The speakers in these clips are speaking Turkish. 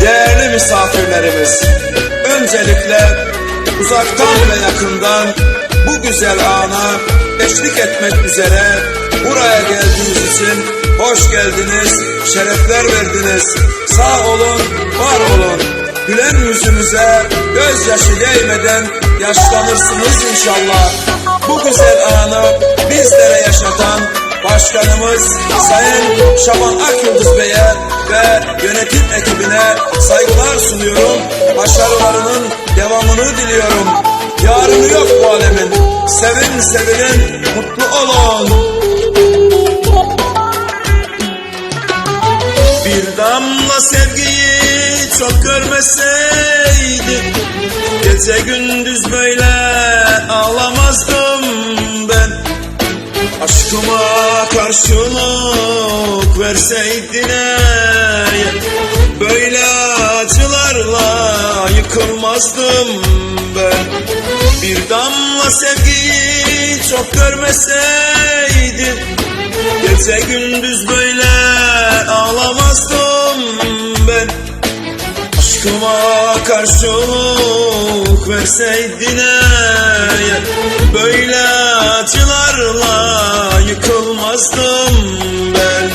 değerli misafirlerimiz, öncelikle uzaktan ve yakından bu güzel ana eşlik etmek üzere buraya geldiğiniz için hoş geldiniz, şerefler verdiniz. Sağ olun, var olun. Gülen yüzünüze gözyaşı değmeden yaşlanırsınız inşallah. Bu güzel anı bizlere yaşatan Başkanımız Sayın Şaban Akyıldız Bey'e ve yönetim ekibine saygılar sunuyorum. Başarılarının devamını diliyorum. Yarını yok bu alemin. Sevin sevinin, mutlu olun. Bir damla sevgiyi çok görmeseydi Gece gündüz böyle Aşkıma karşılık verseydin eğer Böyle acılarla yıkılmazdım ben. Bir damla sevgiyi çok görmeseydin Gece gündüz böyle ağlamazdım ben. Aşkıma karşılık verseydin eğer Böyle yıkılmazdım ben.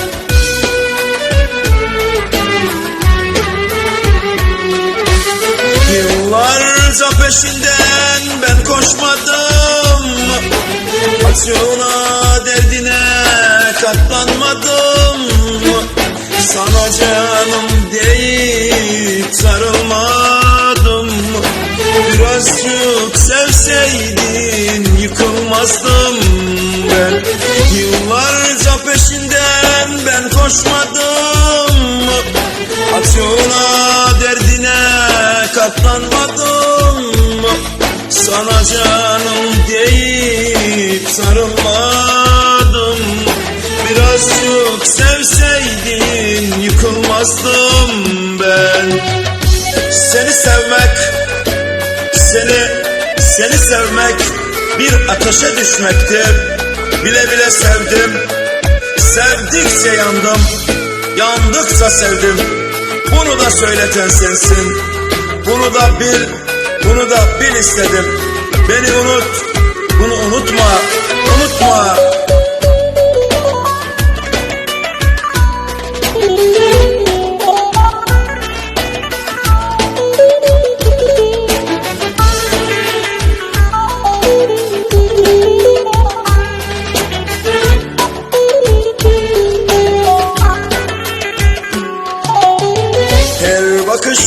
Yıllarca peşinden ben koşmadım. Acına derdine katlanmadım. Sana canım deyip sarılmadım Birazcık sevseydin yıkılmazdım ben. Yıllarca peşinden ben koşmadım Acına derdine katlanmadım. Sana canım deyip sarılmadım. Birazcık sevseydin yıkılmazdım ben. Seni sevmek, seni, seni sevmek bir ateşe düşmektir. Bile bile sevdim, sevdikçe yandım Yandıkça sevdim, bunu da söyleten sensin. Bunu da bil, bunu da bil istedim. Beni unut, bunu unutma, unutma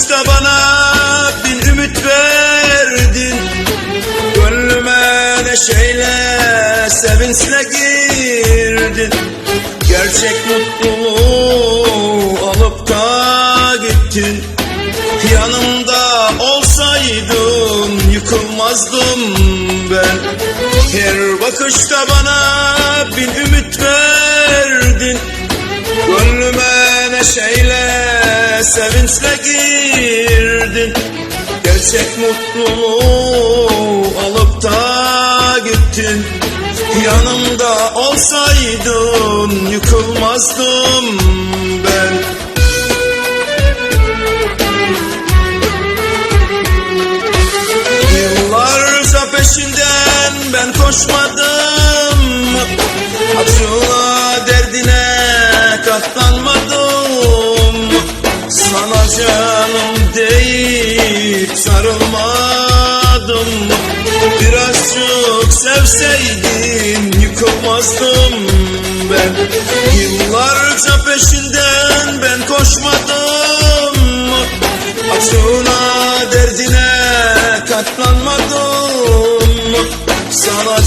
Her bakışta bana bin ümit verdin. Gönlüme neşeyle sevinçle girdin. Gerçek mutluluğu alıp da gittin. Yanımda olsaydın yıkılmazdım ben. Her bakışta bana bin ümit verdin. Gönlüme neşeyle sevinçle girdin. Gerçek mutluluğu alıp da gittin. Yanımda olsaydın yıkılmazdım ben sevseydin yıkılmazdım ben. Yıllarca peşinden ben koşmadım. Acına derdine katlanmadım. Sana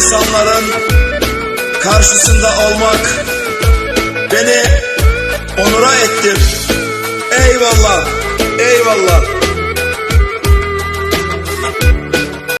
insanların karşısında olmak